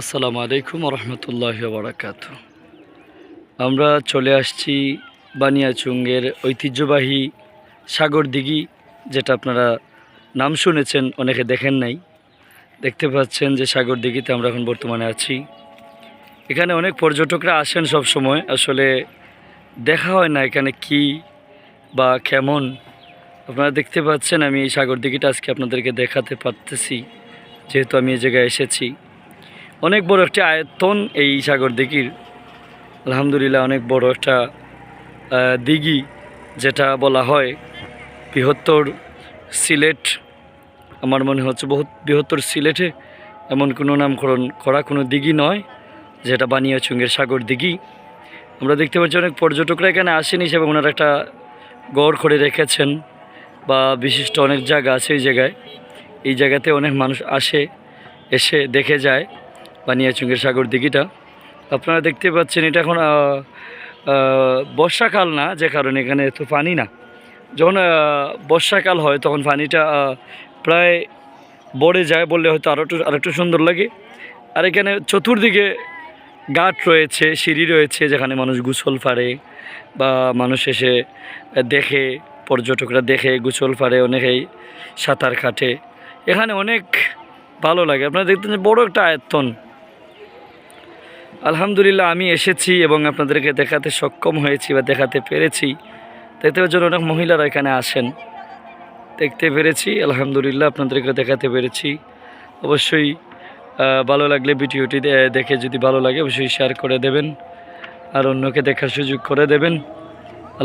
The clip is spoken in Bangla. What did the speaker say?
আসসালামু আলাইকুম রহমতুল্লাহ বারাকাত আমরা চলে আসছি বানিয়াচুঙ্গের ঐতিহ্যবাহী সাগর দিঘি যেটা আপনারা নাম শুনেছেন, অনেকে দেখেন নাই। দেখতে পাচ্ছেন যে সাগর দিঘিতে আমরা এখন বর্তমানে আছি। এখানে অনেক পর্যটকরা আসেন সব সময়, আসলে দেখা হয় না এখানে কি বা কেমন। আপনারা দেখতে পাচ্ছেন, আমি এই সাগর দিঘিটা আজকে আপনাদেরকে দেখাতে পারতেছি, যেহেতু আমি এই জায়গায় এসেছি। অনেক বড় একটি আয়তন এই সাগর দিঘির। আলহামদুলিল্লাহ অনেক বড় একটা দিঘি, যেটা বলা হয় বৃহত্তর সিলেট। আমার মনে হচ্ছে বহুত, বৃহত্তর সিলেটে এমন কোনো নামকরণ করা কোনো দিঘি নয়, যেটা বানিয়াচুঙ্গের সাগর দিঘি। আমরা দেখতে পাচ্ছি অনেক পর্যটকরা এখানে আসেন হিসেবে ওনারা একটা গড় করে রেখেছেন বা বিশিষ্ট অনেক জায়গা আছে এই জায়গায়। এই জায়গাতে অনেক মানুষ আসে, এসে দেখে যায়। বানিয়াচুঙ্গের সাগর দিঘিটা। আপনারা দেখতে পাচ্ছেন এটা এখন বর্ষাকাল না, যে কারণে এখানে এত পানি না। যখন বর্ষাকাল হয় তখন পানিটা প্রায় বড়ে যায় বললে হয়তো আরও একটু আরেকটু সুন্দর লাগে। আর এখানে চতুর্দিকে ঘাট রয়েছে, সিঁড়ি রয়েছে, যেখানে মানুষ গোসল ফাড়ে বা মানুষ এসে দেখে, পর্যটকরা দেখে, গোসল ফাড়ে অনেকেই সাঁতার কাটে। এখানে অনেক ভালো লাগে। আপনারা দেখতেন বড় একটা আয়তন। আলহামদুলিল্লাহ, আমি এসেছি এবং আপনাদেরকে দেখাতে সক্ষম হয়েছি বা দেখাতে পেরেছি। দেখতে জন্য অনেক মহিলারা এখানে আসেন। দেখতে পেরেছি, আলহামদুলিল্লাহ আপনাদেরকে দেখাতে পেরেছি। অবশ্যই ভালো লাগলে ভিডিওটি দেখে যদি ভালো লাগে, অবশ্যই শেয়ার করে দেবেন। আর অন্যকে দেখার সুযোগ করে দেবেন।